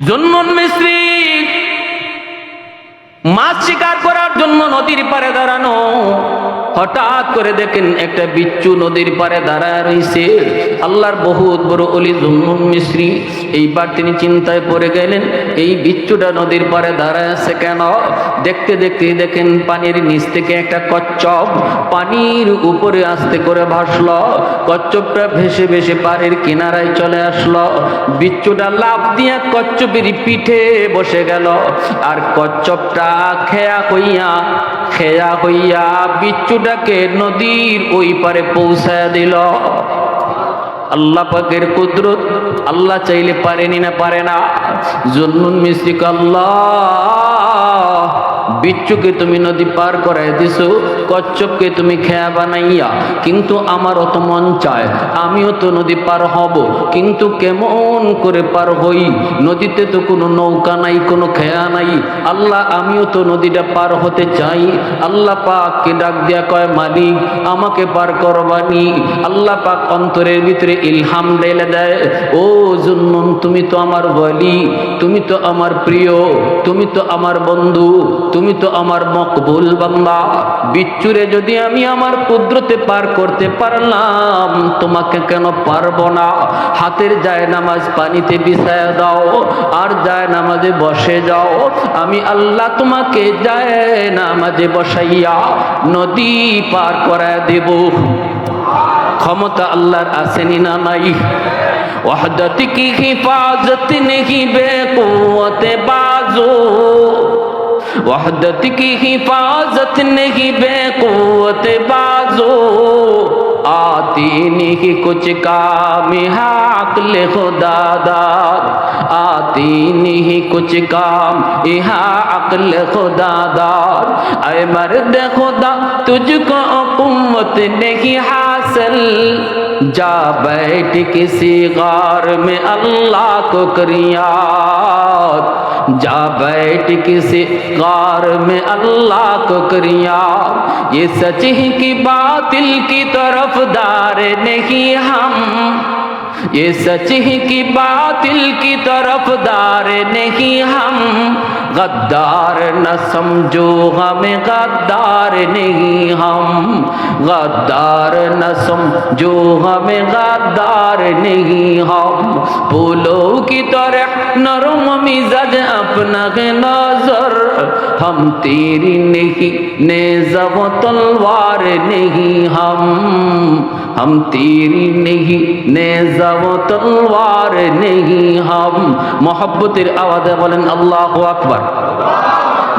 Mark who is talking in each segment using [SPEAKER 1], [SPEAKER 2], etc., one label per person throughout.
[SPEAKER 1] জন্মন মিস্ত্রি মাছ শিকার করার জন্য নদীর পারে দাঁড়ানো। হঠাৎ করে দেখেন একটা বিচ্ছু নদীর পারে দাঁড়ায় রয়েছে আল্লাহর বহুত বড় অলি জন্মন মিস্ত্রি। এইবার তিনি চিন্তায় পড়ে গেলেন, এই বিচ্ছুটা নদীর পারে দাঁড়ায় আছে কেন? দেখতে দেখতে দেখেন পানির নিচ থেকে একটা কচ্ছপ পানির উপরে আস্তে করে ভাসল। কচ্ছপটা ভেসে ভেসে পাড়ের কিনারায় চলে আসলো। বিচ্ছুটা লাফ দিয়া কচ্ছপের পিঠে বসে গেল। আর কচ্ছপটা খেয়া হইয়া খেয়া হইয়া বিচ্ছুটাকে নদীর ওই পারে পৌঁছায় দিল। আল্লাহ পাকের কুদরত, আল্লাহ চাইলে পারেনি না, পারে না। জন্নুন মিস্ত্রিক আল্লাহ। বিচ্ছুকে তুমি নদী পার করাই দিছো, কচ্ছপকে তুমি খেয়া বানাইয়া। কিন্তু আমার অত মন চায়, আমিও তো নদী পার হব। কিন্তু কেমন করে পার হই? নদীতে তো কোনো নৌকা নাই, কোনো খেয়া নাই। আল্লাহ, আমিও তো নদীটা পার হতে চাই। আল্লাহ পাককে ডাক দিয়া কয়, মালিক, আমাকে পার করবানি। আল্লাহ পাক অন্তরের ভিতরে ইলহাম ঢেলে দেয়, ও জুন্নুন, তুমি তো আমার বলি তুমি তো আমার প্রিয়, তুমি তো আমার বন্ধু। তুমি তো আমার মকবুল বাম্বা বিচ্ছুরে যদি আমি আমার কুদ্রতে পার করতে পারলাম, তোমাকে কেন পারব না? হাতের যায় নামাজ পানিতে বিছায়া দাও, আর যায় নামাজে বসে যাও। আমি আল্লাহ তোমাকে যায় নামাজে বসাইয়া নদী পার করায় দেব। ক্ষমতা আল্লাহর আসেনি না নাই। ওয়াহদত কি হিফাজত নেহি বেকুয়তে বাজো। وحدت کی حفاظت نہیں، بے قوت بازو۔ آتی نہیں کچھ کام حق لے خدا داد۔ تین ہی کچھ کام یہاں عقل خدا دار اے مرد خدا، تجھ کو قوت نہیں حاصل۔ جا بیٹھ کسی غار میں اللہ کو کریات جا بیٹھ کسی غار میں اللہ کو کریات یہ سچ ہی کی باطل کی طرف دار نہیں ہم۔ یہ سچ کی باطل کی طرف دار نہیں ہم، غدار نہ سمجھو، غم غدار نہیں ہم۔ غدار نہ سمجھو، غم غدار نہیں ہم۔ پھولوں کی طرح نرم مزج اپنا نظر۔ ہم تیری نہیں نیزہ و تلوار نہیں ہم۔ हम तेरी नहीं नेजा वो तलवार नहीं हम মোহব্বতের আওয়াজে বলেন আল্লাহ আকবার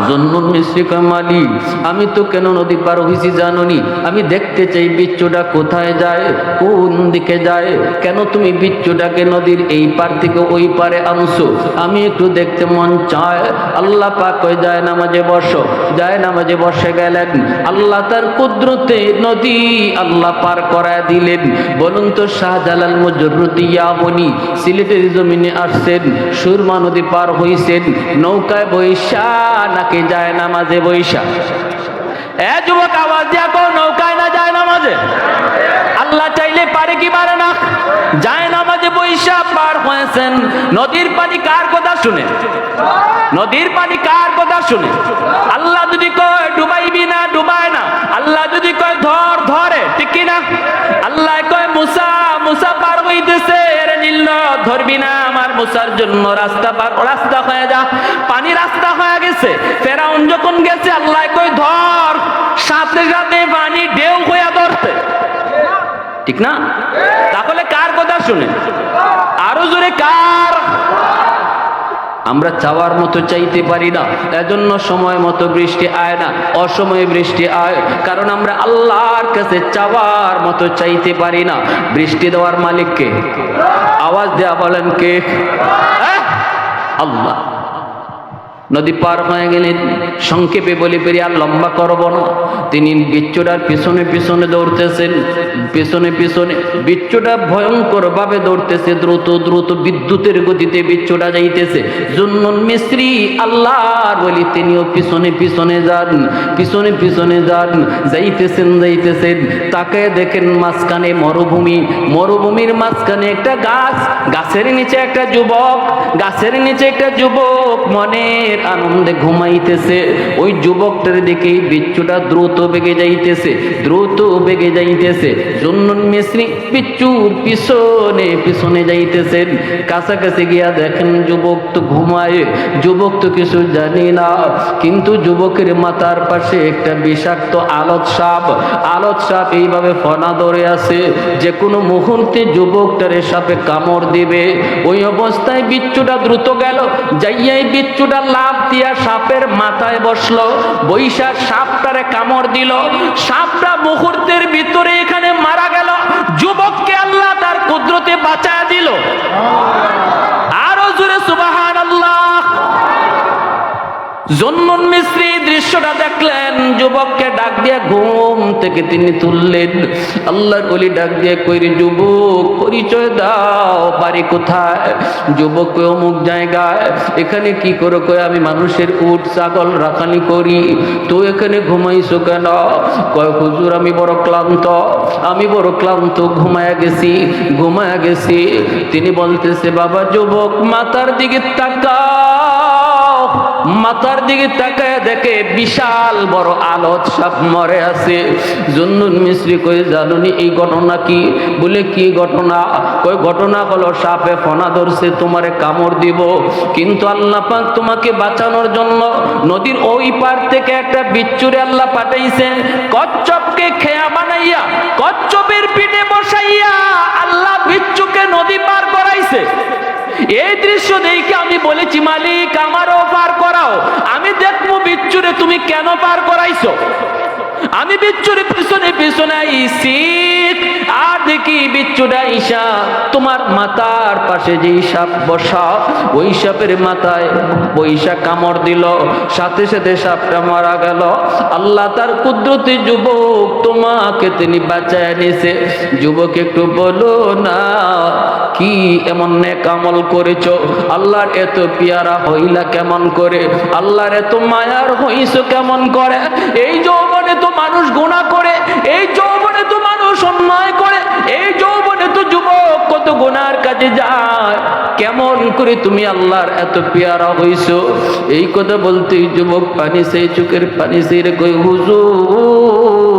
[SPEAKER 1] জন্নুন মিশ্রিক মালিক আমি তো কেন নদী পার হয়েছি জাননি? আমি দেখতে চাই বিচ্ছুটা কোথায় যায়, কোন দিকে যায়? কেন তুমি বিচ্ছুটাকে নদীর এই পার থেকে ওই পারে আনছো? আমি একটু দেখতে মন চায়, আল্লাহ পাক কই যায় নামাজে বসো, যায় নামাজে বসে গেলেন। আল্লাহ তার কুদরতে নদী আল্লাহ পার করায় দিলেন। বলুন তো, শাহজালাল মজরুতিয়া বনি সিলেটের জমিনে আসছেন, সুরমা নদী পার হইছেন, নৌকায় বৈশা নাকি যায় এ যুবক, আওয়াজ দিয়া কো নৌকায় না যায় নামাজে? আল্লাহ চাইলে পারে কি পারে না? যায় পার হয়েছেন। নদীর পানি কার কথা শুনে? নদীর পানি কার কথা শুনে? আল্লাহ যদি কয়, ডুবাইবি না, ডুবায় না? আল্লাহ যদি কয়, ধর, ধরে, ঠিক কি না আল্লাহ কয় মুসা মুসা পার হইতেছে, এরে ধরবি না আমার মুসার জন্য রাস্তা পার। রাস্তা হয়ে যা, পানি রাস্তা হয়ে গেছে। ফেরাউন যখন গেছে, আল্লাহ কই ধর, সাথে সাথে পানি ঢেউ হইয়া ধরতে। ঠিক না? তাহলে কার কথা শুনে? আরও জোরে কার? আমরা চাওয়ার মতো চাইতে পারি না। এজন্য সময় মতো বৃষ্টি আয় না, অসময়ে বৃষ্টি আয়। কারণ আমরা আল্লাহর কাছে চাওয়ার মতো চাইতে পারি না। বৃষ্টি দেওয়ার মালিককে আওয়াজ দেওয়া বলেন কে? আল্লাহ। নদী পার হয়ে গেলেন সংক্ষেপে বলি পেরে আর লম্বা করব না। তিনি বিচ্ছুটার পিছনে পিছনে দৌড়তেছেন, পিছনে পিছনে বিচ্ছুটা ভয়ঙ্কর ভাবে দৌড়তেছে, দ্রুত দ্রুত বিদ্যুতের গতিতে বিচ্ছুটা যাইতেছে। জুন্নুন মিস্ত্রি আল্লাহর বলি, তিনিও পিছনে পিছনে যান, পিছনে পিছনে যান, যাইতেছেন যাইতেছেন। তাকে দেখেন মাঝখানে মরুভূমি, মরুভূমির মাঝখানে একটা গাছ, গাছের নিচে একটা যুবক, গাছের নিচে একটা যুবক, মনের আনন্দে ঘুমাইতেছে। ওই যুবকটার দিকে বিচ্ছুটা দ্রুত বেগে যাইতেছে, দ্রুত বেগে যাইতেছে। জন্নুন মিশ্রি বিচ্ছুর পিছনে পিছনে যাইতেছেন। কাছাকাছি গিয়া দেখেন যুবক তো ঘুমায়। যুবক তো কিছু জানি না। কিন্তু যুবকের মাথার পাশে একটা বিষাক্ত আলত সাপ। আলত সাপ এইভাবে ফনা ধরে আছে। যে কোনো মুহূর্তে যুবকটারে সাপে কামড় দিবে। ওই অবস্থায় বিচ্ছুটা দ্রুত গেল। যাইয়াই বিচ্ছুটা লাভ দিয়া সাপের মাথায় বসল বৈশা সাপটারে কামড় দিল। সাপটা মুহূর্তের ভিতরে এখানে মারা গেল। যুবককে আল্লাহ তার কুদরতে বাঁচায় দিল। আরও জোরে জন্মন মিস্ত্রি দৃশ্যটা দেখলেন, যুবককে ডাক দিয়ে ঘুম থেকে তিনি তুললেন। আল্লাহর বলি ডাক দিয়ে কইরি, যুবক, পরিচয় দাও, বাড়ি কোথায়? যুবক অমুক জায়গায়। এখানে কি করে কই? আমি মানুষের উট, ছাগল রাখানি করি। তো এখানে ঘুমাইছো কেন? কয়, হুজুর, আমি বড় ক্লান্ত। আমি বড় ক্লান্ত, ঘুমায়া গেছি ঘুমায়া গেছি। তিনি বলতেছে, বাবা, যুবক মাতার দিকে তাকাও। মাথার দিকে তাকায় দেখে বিশাল বড় আলত সাপ মরে আছে। জন্নুন মিশ্রি কই জানুনি, এই ঘটনা কি? বলে, কি ঘটনা? কই, ঘটনা হলো সাপে ফনা ধরছে, তোমারে কামড় দিব। কিন্তু আল্লাহ পাক তোমাকে বাঁচানোর জন্য নদীর ওই পার থেকে একটা বিচ্ছুরে আল্লাহ পাঠাইছে, কচ্ছপকে খেয়া বানাইয়া, কচ্ছপের পিঠে বসাইয়া আল্লাহ বিচ্ছুকে নদী পার করাইছে। এই দৃশ্য দেখে আমি বলেছি, মালিক, আমারও পার করাও। আমি দেখব বিচ্ছুরে, তুমি কেন পার করাইছো? আমি বিচ্ছুরে পিছনে পিছনে আইসি। আর দেখি বিচ্ছুটা ঈশা, তোমার মাথার পাশে যে সাপ বসা, ওই সাপের মাথায় বৈশা কামড় দিল। সাথে সাথে সাপটা মারা গেল। আল্লাহ তার কুদরতি যুবক তোমাকে তিনি বাঁচায় নিছে যুবক একটু বলো না, কি এমন নেক আমল করেছ? আল্লাহর এত পিয়ারা হইলা কেমন করে? আল্লাহর এত মায়ার হইছ কেমন করে? এই যৌবনে তো মানুষ গুণা করে, এই যৌবনে তো মানুষ অন্যায় করে, এই যৌবনে তো যুবক কত গোনার কাজে যায়। কেমন করে তুমি আল্লাহর এত পেয়ারা হইছো? এই কথা বলতে যুবক পানি সেই চোখের পানি সেই রে হুজুর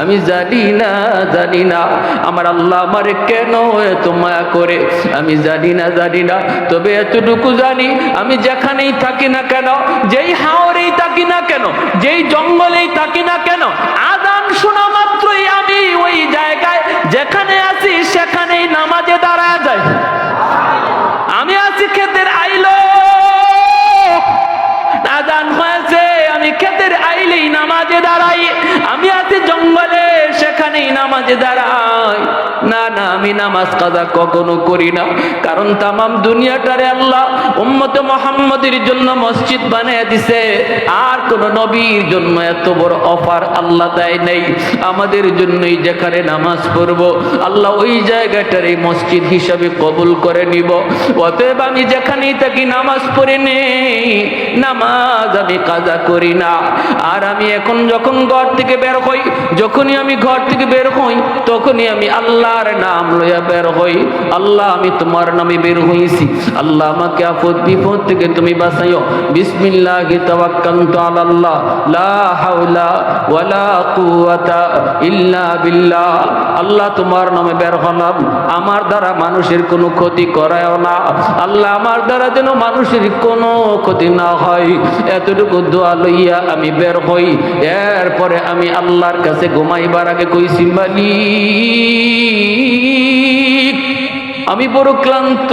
[SPEAKER 1] আমি জানি না জানি না। আমার আল্লাহ আমার কেন এত মায়া করে? আমি জানি না জানি না। তবে এতটুকু জানি, আমি যেখানেই থাকি না কেন, যেই হাওরেই থাকি না কেন, যেই জঙ্গলেই থাকি না কেন, আদান শোনা মাত্রই আমি ওই জায়গায় যেখানে আছি, সেখানেই নামাজে দাঁড়ায়। নামাজে দাঁড়াই। আমি আছি জঙ্গলে, সেখানেই নামাজে দাঁড়াই। না না, আমি নামাজ কাজা কখনো করি না। কারণ তামাম দুনিয়াটারে আল্লাহ উম্মত মোহাম্মদের জন্য মসজিদ বানিয়ে দিছে। আর কোন নবীর জন্য এত বড় অফার আল্লাহ দেয় নেই। আমাদের জন্যই যেখানে নামাজ পড়ব, আল্লাহ ওই জায়গাটারে মসজিদ হিসাবে কবুল করে নিব। অতএব আমি যেখানেই থাকি নামাজ পড়ে নেই নামাজ আমি কাজা করি না। আর আমি এখন যখন ঘর থেকে বের হই, যখনই আমি ঘর থেকে বের হই, তখনই আমি আল্লাহর নাম লইয়া বের হই। আল্লাহ, আমি তোমার নামে বের হইছি। আল্লাহ, আমাকে আপদ বিপদ থেকে তুমি বাঁচাইও। বিসমিল্লাহি আল্লাহ, তোমার নামে বের হলাম। আমার দ্বারা মানুষের কোনো ক্ষতি করায়ও না। আল্লাহ, আমার দ্বারা যেন মানুষের কোনো ক্ষতি না হয়। এতটুকু দোয়া লইয়া আমি বের হই। এরপরে আমি আল্লাহর কাছে ঘুমাইবার আগে কইছি, মালিক, আমি বড় ক্লান্ত,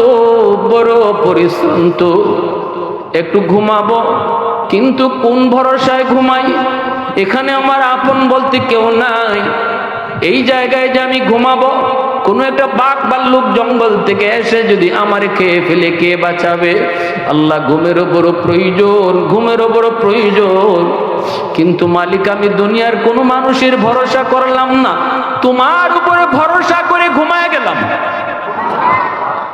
[SPEAKER 1] বড় পরিশ্রান্ত। একটু ঘুমাবো, কিন্তু কোন ভরসায় ঘুমাই? এখানে আমার আপন বলতে কেউ নাই। এই জায়গায় যে আমি ঘুমাবো কোন একটা বাঘ ভাল্লুক জঙ্গল থেকে এসে যদি আমার খেয়ে ফেলে, কে বাঁচাবে? আল্লাহ ঘুমের ওপর প্রয়োজন, ঘুমের ওপর প্রয়োজন। কিন্তু মালিক, আমি দুনিয়ার কোনো মানুষের ভরসা করলাম না। তোমার উপরে ভরসা করে ঘুমায় গেলাম।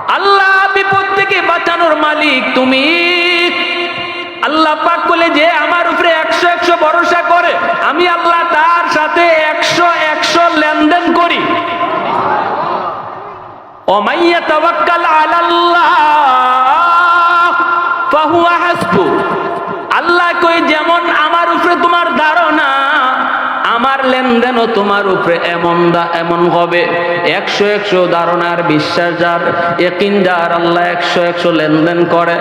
[SPEAKER 1] আল্লাহ বিপদ থেকে বাঁচানোর মালিক তুমি। আল্লাহ পাক বলে যে, আমার উপরে একশো একশো ভরসা করে। আমি আল্লাহ তার সাথে একশো একশো লেনদেন করি ওমাইয়া তাওয়াক্কাল আলাল্লাহ ফাহুয়া হাসবু আল্লাহ কই যেমন আমার লেনদেনও তোমার উপরে এমন দা এমন হবে। একশো একশো ধারণার বিশ্বাস যার একিন যার আল্লাহ একশো একশো লেনদেন করে।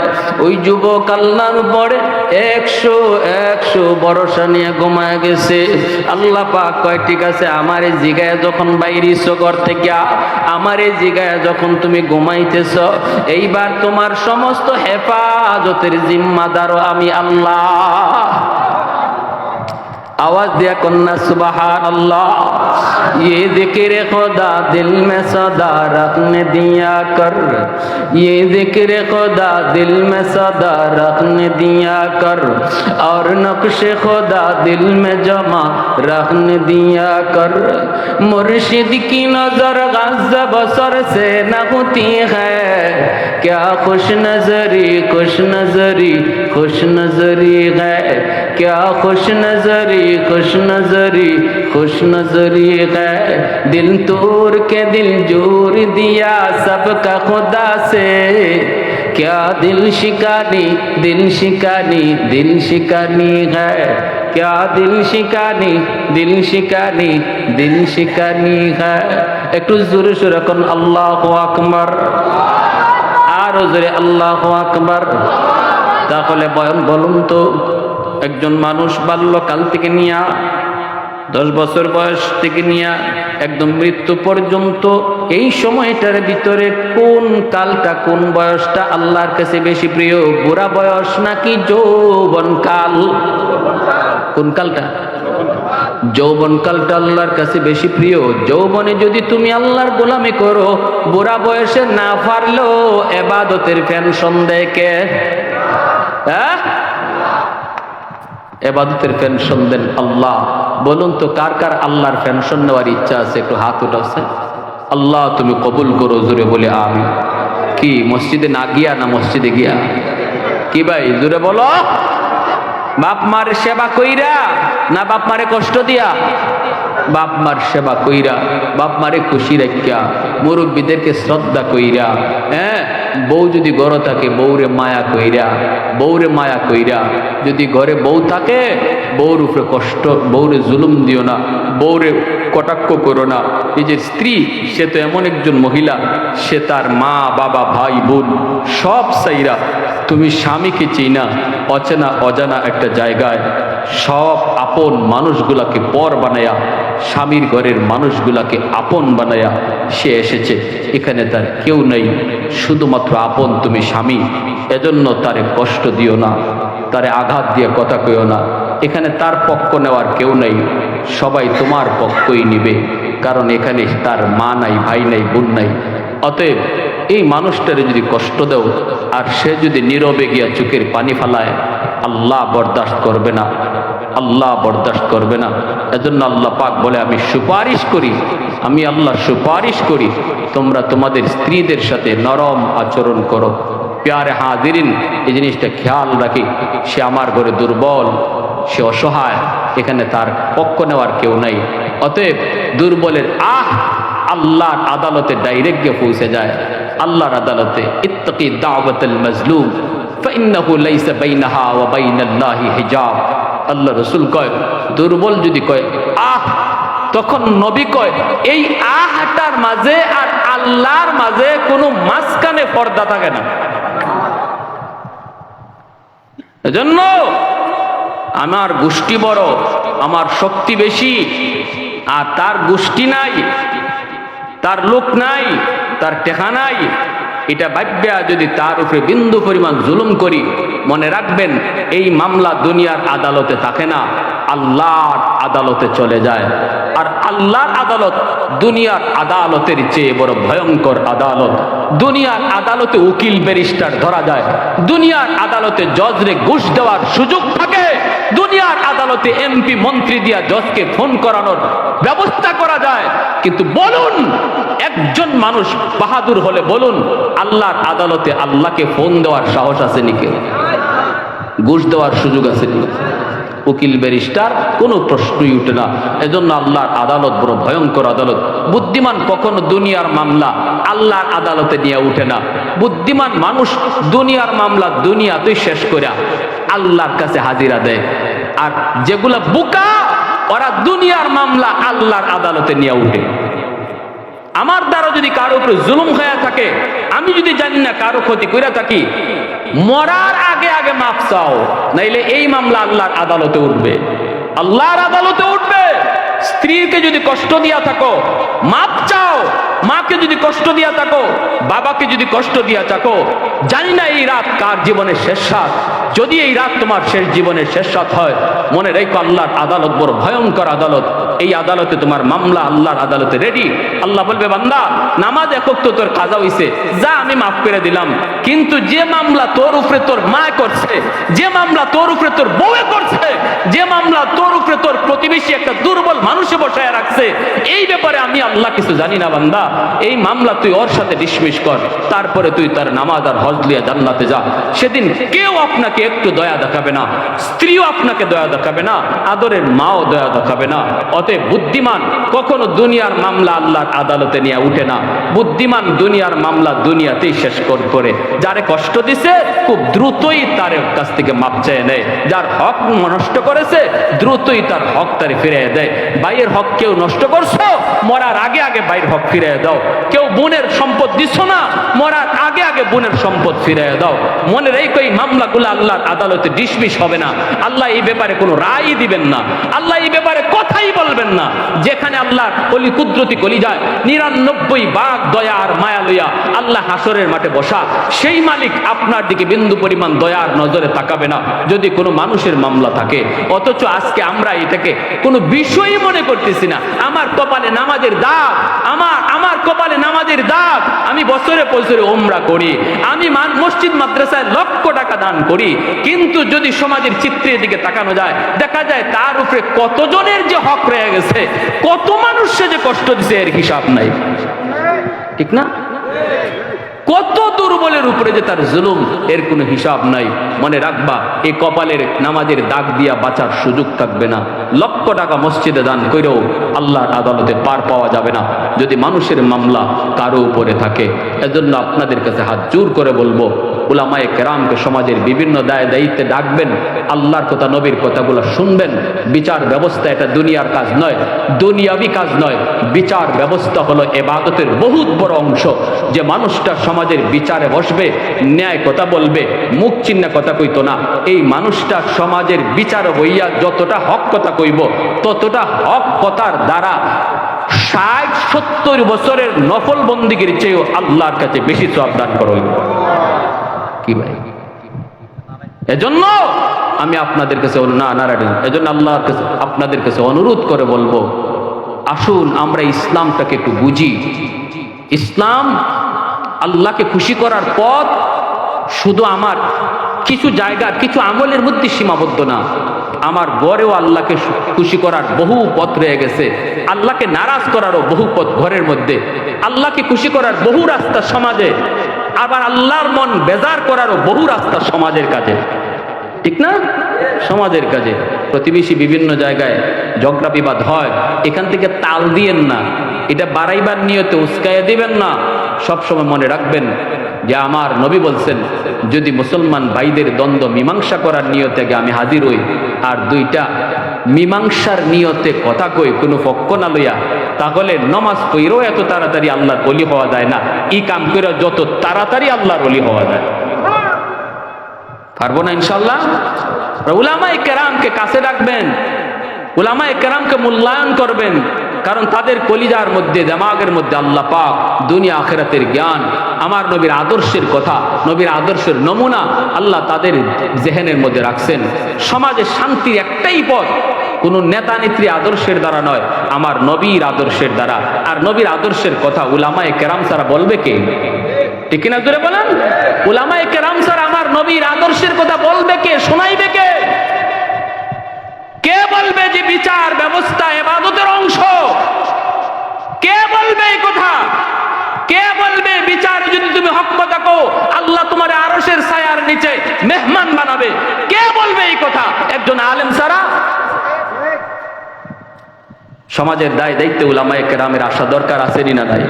[SPEAKER 1] ওই যুবক আল্লাহর উপরে একশো একশো ভরসা নিয়ে ঘুমায় গেছে। আল্লাহ পাক কয়, ঠিক আছে, আমার এই জিগায় যখন বাইরিস ঘর থেকে, আমার এই জিগায় যখন তুমি ঘুমাইতেছ, এইবার তোমার সমস্ত হেফাজতের জিম্মাদারও আমি আল্লাহ। آواز دیا کنہ سبحان اللہ یہ ذکر خدا دل میں صدا رکھنے دیا کر۔ یہ ذکر خدا دل میں صدا رکھنے دیا کر۔ اور نقش خدا دل میں جمع رکھنے دیا کر۔ مرشد کی نظر غز بسر سے نہ ہوتی ہے۔ کیا خوش نظری خوش نظری خوش نظری ہے کیا خوش نظری नजरी खुश नजरी खुश नजरी है दिल तोड़ के दिल जोड़ दिया सबका खुदा से क्या दिल शिकानी दिल शिकानी दिल शिकानी है क्या दिल शिकानी दिल शिकानी दिल शिकानी है একটু জোরে সোরে কোন আল্লাহ আকবার আরো জোরে আল্লাহ আকবার তাহলে বয়ন বলুন তো একজন মানুষ বাল্যকাল থেকে নিয়া, দশ বছর বয়স থেকে নিয়া, একদম মৃত্যু পর্যন্ত, এই সময়টার ভিতরে কোন কালটা, কোন বয়সটা আল্লাহর কাছে বেশি প্রিয়? বুড়া বয়স নাকি যৌবন কাল? কোন কালটা? যৌবন কালটা আল্লাহর কাছে বেশি প্রিয়। যৌবনে যদি তুমি আল্লাহর গোলামি করো, বুড়া বয়সে না পারলেও এবাদতের ফ্যান সন্দেহকে হ্যাঁ? এবাদতের পেনশন দেন আল্লাহ। বলুন তো, কার কার আল্লাহর পেনশন নেওয়ার ইচ্ছা আছে? একটু হাত উঠাচ্ছে আল্লাহ, তুমি কবুল করো জোরে বলে আমি কি, মসজিদে না গিয়া না মসজিদে গিয়া? কি ভাই, জোরে বলো। বাপ মার সেবা কইরা না বাপ মারে কষ্ট দিয়া? বাপ মার সেবা কইরা, বাপ মারে খুশি রাখিয়া, মুরব্বীদেরকে শ্রদ্ধা কইরা হ্যাঁ? বউ যদি ঘর থাকে, বউরে মায়া কইরা, বউরে মায়া কইরা, যদি ঘরে বউ থাকে, বউর উপরে কষ্ট, বউরে জুলুম দিও না, বউরে কটাক্ষ করো না। নিজের স্ত্রী, সে তো এমন একজন মহিলা, সে তার মা, বাবা, ভাই, বোন, সব সাইরা তুমি স্বামীকে চিনা অচেনা, অজানা একটা জায়গায়, সব আপন মানুষগুলাকে পর বানায়া, স্বামীর ঘরের মানুষগুলাকে আপন বানায়া সে এসেছে। এখানে তার কেউ নেই, শুধুমাত্র আপন তুমি স্বামী। এজন্য তারে কষ্ট দিও না, তারে আঘাত দিয়ে কথা কইও না। এখানে তার পক্ষ নেওয়ার কেউ নেই, সবাই তোমার পক্ষই নিবে, কারণ এখানে তার মা নাই, ভাই নাই, বোন নাই। অতএব এই মানুষটারে যদি কষ্ট দাও, আর সে যদি নীরবে গিয়া চোখের পানি ফালায় আল্লাহ বরদাস্ত করবে না। আল্লাহ বরদাস্ত করবে না। এজন্য আল্লাহ পাক বলে, আমি সুপারিশ করি, আমি আল্লাহ সুপারিশ করি, তোমরা তোমাদের স্ত্রীদের সাথে নরম আচরণ করো। প্যারে হাজিরিন, এই জিনিসটা খেয়াল রাখি, সে আমার ঘরে দুর্বল, সে অসহায়, এখানে তার পক্ষ নেওয়ার কেউ নাই। অতএব দুর্বলের, আহ, আল্লাহর আদালতে ডাইরেক্ট গিয়ে পৌঁছে যায়। আল্লাহর আদালতে, ইত্তাকি দাওয়াতুল মাজলুম আল্লাহ রাসূল কয়, দুর্বল যদি কয়, আহ! তখন নবী কয়, এই মাঝে আর আল্লাহর মাঝে কোনো মাঝখানে পর্দা থাকে না। আমার গোষ্ঠী বড়, আমার শক্তি বেশি, আর তার গোষ্ঠী নাই, তার লোক নাই, তার টেকা নাই এটা ভাব্যা যদি তার উপরে বিন্দু পরিমাণ জুলুম করি, মনে রাখবেন, এই মামলা দুনিয়ার আদালতে থাকে না, আল্লাহর আদালতে চলে যায়। আর আল্লাহর আদালত দুনিয়ার আদালতের চেয়ে বড় ভয়ঙ্কর আদালত। দুনিয়ার আদালতে উকিল, ব্যারিস্টার ধরা যায়। দুনিয়ার আদালতে জজরে ঘুষ দেওয়ার সুযোগ থাকে। দুনিয়ার আদালতে এমপি, মন্ত্রী দিয়া জজকে ফোন করানোর ব্যবস্থা করা যায়। কিন্তু বলুন একজন মানুষ বাহাদুর হলে বলুন, আল্লাহর আদালতে আল্লাহকে ফোন দেওয়ার সাহস আছে নিকে? ঘুষ দেওয়ার সুযোগ আছে উকিল, ব্যারিস্টার, কোনো প্রশ্নই উঠে না। এজন্য আল্লাহর আদালত বড় ভয়ঙ্কর আদালত। বুদ্ধিমান কখনো দুনিয়ার মামলা আল্লাহর আদালতে নিয়ে উঠে না। বুদ্ধিমান মানুষ দুনিয়ার মামলা দুনিয়াতেই শেষ করে আল্লাহর কাছে হাজিরা দেয়। আর যেগুলা বুকা, ওরা দুনিয়ার মামলা আল্লাহর আদালতে নিয়ে উঠে। আমার দ্বারা যদি কারও উপরে জুলুম হয়ে থাকে, আমি যদি জানি না কারও ক্ষতি করে থাকি, মরার আগে আগে মাফ চাও, নাইলে এই মামলা আল্লাহর আদালতে উঠবে। আল্লাহর আদালতে উঠবে। স্ত্রীকে যদি কষ্ট দিয়া থাকো, মাপ চাও, মাকে যদি কষ্ট দিয়া থাকো, বাবাকে যদি কষ্ট দিয়া থাকো, জানি না এই রাত কার জীবনের শেষ রাত যদি এই রাত তোমার শেষ জীবনের শেষ রাত হয়, মনে রেখো আল্লাহর আদালত, বড় ভয়ঙ্কর আদালত। এই আদালতে তোমার মামলা আল্লাহর আদালতে রেডি আল্লাহ বলবে, বান্দা, নামাজ একক তো তোর কাজা হইছে। যা আমি মাফ করে দিলাম। কিন্তু যে মামলা তোর উপরে তোর মা করছে, যে মামলা তোর উপরে তোর বউয়ে করছে, যে মামলা তোর উপরে তোর প্রতিবেশী একটা দুর্বল মানুষে বসায় রাখছে। এই ব্যাপারে আমি আল্লাহ কিছু জানি না, বান্দা। এই মামলা তুই ওর সাথে ডিসমিস কর, তারপরে তুই তার নামাজ আর হজ লিয়া জান্নাতে যা। সেদিন কেউ আপনাকে একটু দয়া দেখাবে না, স্ত্রীও আপনাকে দয়া দেখাবে না, আদরের মাও দয়া দেখাবে না। অতএব বুদ্ধিমান, কখনো দুনিয়ার মামলা আল্লাহর আদালতে নিয়ে উঠে না। বুদ্ধিমান দুনিয়ার মামলা দুনিয়াতেই শেষ কর যারে কষ্ট দিছে, খুব দ্রুতই তার কাছ থেকে মাপ চেয়ে নেয়। যার হক নষ্ট করেছে, দ্রুতই তার হক তারে ফিরে দেয়। ভাইয়ের হক কেউ নষ্ট করছ? মরার আগে আগে ভাইয়ের হক ফিরে দাও। কেউ বোনের সম্পদ দিছ না, মরার আগে আগে বোনের সম্পদ ফিরে দাও। মনে রেখো এই মামলাগুলো আল্লাহর আদালতে ডিসমিস হবে না। আল্লাহ এই ব্যাপারে কোনো রায় দিবেন না। আল্লাহ এই ব্যাপারে কথাই বলবেন না। যেখানে আল্লাহর কলি কুদরতি কলি যায় নিরানব্বই বাঘ দয়া আর মায়া লইয়া আল্লাহ হাসরের মাঠে বসা, সেই মালিক আপনার দিকে বিন্দু পরিমাণ দয়ার নজরে তাকাবে না। যদি কোনো মানুষের মামলা থাকে, অথচ আজকে আমরা এটাকে কোনো বিষয়ই মনে করতেছি না। আমার কপালে নামাজের দাগ, আমার আমার কপালে নামাজের দাগ। আমি বছরে বছরে ওমরা করি, আমি মসজিদ, মাদ্রাসায় লক্ষ টাকা দান করি। কিন্তু যদি সমাজের চিত্রের দিকে তাকানো যায়, দেখা যায় তার উপরে কতজনের যে হক রয়ে গেছে, কত মানুষে যে কষ্ট দিছে এর হিসাব নাই। ঠিক না? কত দুর্বলের উপরে যে তার জুলুম, এর কোনো হিসাব নাই। মনে রাখবা এই কপালের নামাজের দাগ দিয়া বাঁচার সুযোগ থাকবে না। লক্ষ টাকা মসজিদে দান করেও আল্লাহর আদালতে পার পাওয়া যাবে না। যদি মানুষের মামলা কারও উপরে থাকে, এজন্য আপনাদের কাছে হাত জোর করে বলব উলামায়ে কেরামকে সমাজের বিভিন্ন দায় দায়িত্বে ডাকবেন, আল্লাহর কথা, নবীর কথাগুলো শুনবেন। বিচার ব্যবস্থা এটা দুনিয়ার কাজ নয়, দুনিয়াবি কাজ নয়। বিচার ব্যবস্থা হলো এবাদতের বহুত বড় অংশ। যে মানুষটা সমাজের বিচারে বসবে, ন্যায় কথা বলবে, মুখ চিহ্ন কথা কইতো না, এই মানুষটা সমাজের বিচার হইয়া যতটা হক কথা কইব, ততটা হক কথার দ্বারা ষাট সত্তর বছরের নফল বন্দিগির চেয়েও আল্লাহর কাছে বেশি সব দান করা হইব। কি ভাই? এজন্য আমি আপনাদের কাছে না নারায়ণ এজন্য আল্লাহর কাছে আপনাদের কাছে অনুরোধ করে বলব, আসুন আমরা ইসলামটাকে একটু বুঝি। ইসলাম আল্লাহকে খুশি করার পথ শুধু আমার। কিছু জায়গার কিছু আমলের মধ্যে সীমাবদ্ধ না। আমার গড়েও আল্লাহকে খুশি করার বহু পথ রয়ে গেছে। আল্লাহকে নারাজ করারও বহু পথ ঘরের মধ্যে। আল্লাহকে খুশি করার বহু রাস্তা সমাজে। আবার আল্লাহর মন বেজার করারও বহু রাস্তা সমাজের কাজে ঠিক না? সমাজের কাজে প্রতিবেশী বিভিন্ন জায়গায় ঝগড়া বিবাদ হয়। এখান থেকে তাল দিয়েন না। এটা বাড়াইবার নিয়তে উস্কাইয়া দিবেন না। সবসময় মনে রাখবেন যে আমার নবী বলছেন, যদি মুসলমান ভাইদের দ্বন্দ্ব মীমাংসা করার নিয়তে আমি হাজির হই, আর দুইটা মীমাংসার নিয়তে কথা কই, কোনো পক্ষ না লইয়া তাহলে নমাজ পইরও এত তাড়াতাড়ি আল্লাহর অলি হওয়া যায় না। ই কাম করে যত তাড়াতাড়ি আল্লাহর অলি হওয়া যায়। পারব না ইনশাল্লাহ উলামাই কেরামকে কাছে ডাকবেন উলামাই কেরামকে মূল্যায়ন করবেন। কারণ তাদের কলিজার মধ্যে দেমাগের মধ্যে আল্লাহ পাক দুনিয়া আখেরাতের জ্ঞান, আমার নবীর আদর্শের কথা, নবীর আদর্শের নমুনা আল্লাহ তাদের জেহেনের মধ্যে রাখছেন। সমাজে শান্তির একটাই পথ কোন নেতা নেত্রী আদর্শের দ্বারা নয়, আমার নবীর আদর্শের দ্বারা। আর নবীর আদর্শের কথা উলামায় কেরাম সারা বলবে কে? ঠিক কিনা জোরে বলেন? উলামায় কেরাম সারা আমার নবীর আদর্শের কথা বলবে কে, শোনাইবে কে? কে বলবে যে বিচার ব্যবস্থা এবাদতের অংশ? কে বলবে এই কথা? কে বলবে বিচার যদি তুমি হক কো আল্লাহ তোমার আরশের ছায়ার নিচে মেহমান বানাবে। কে বলবে এই কথা? একজন আলেম সারা সমাজের দায় দায়িত্ব উলামায় কেরামের আসা দরকার, আসেনি না নাই?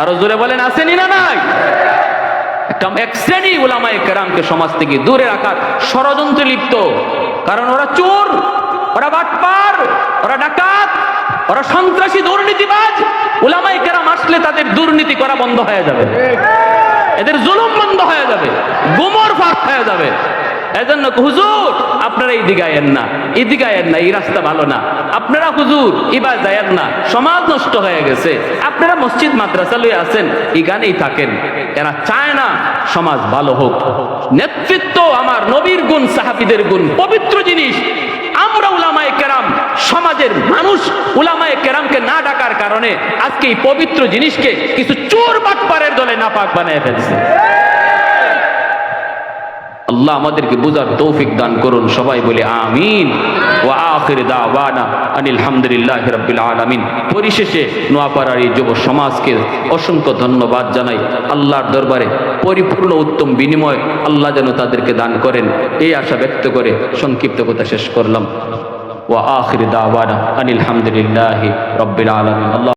[SPEAKER 1] আরও জোরে বলেন, আসেনি না নাই? এক শ্রেণি উলামায়ে কেরামকে সমাজ থেকে দূরে রাখার ষড়যন্ত্রে লিপ্ত। কারণ ওরা চোর, ওরা বাটপার, ওরা ডাকাত, ওরা সন্ত্রাসী দুর্নীতিবাজ। উলামায়ে কেরাম আসলে তাদের দুর্নীতি করা বন্ধ হয়ে যাবে। এদের জুলুম বন্ধ হয়ে যাবে। গুমর ফাঁক হয়ে যাবে। এজন্য হুজুর, আপনারা এই দিগায়েন না এই দিগায়েন না, এই রাস্তা ভালো না। আপনারা হুজুর এবার যায়েন না, সমাজ নষ্ট হয়ে গেছে। আপনারা মসজিদ, মাদ্রাসা লয়ে আছেন গানেই থাকেন। এরা চায় না সমাজ ভালো হোক। নেতৃত্ব আমার নবীর গুণ, সাহাবিদের গুণ, পবিত্র জিনিস। আমরা উলামায়ে কেরাম, সমাজের মানুষ উলামায়ে কেরামকে না ডাকার কারণে আজকে এই পবিত্র জিনিসকে কিছু চোর বাটপারের দলে নাপাক বানিয়ে ফেলছে। আল্লাহ আমাদেরকে বুঝার তৌফিক দান করুন। সবাই বলে আমিন। ও আখির দাওয়ানা আনিল হামদুলিল্লাহ রাব্বিল আলামিন। পরিশেষে নোয়াপাড়ার এই যুব সমাজকে অসংখ্য ধন্যবাদ জানাই। আল্লাহর দরবারে পরিপূর্ণ উত্তম বিনিময় আল্লাহ যেন তাদেরকে দান করেন। এই আশা ব্যক্ত করে সংক্ষিপ্ত কথা শেষ করলাম। ও আখির দাওয়ানা আনিল হামদুলিল্লাহ রব্বিল আলামিন। আল্লাহ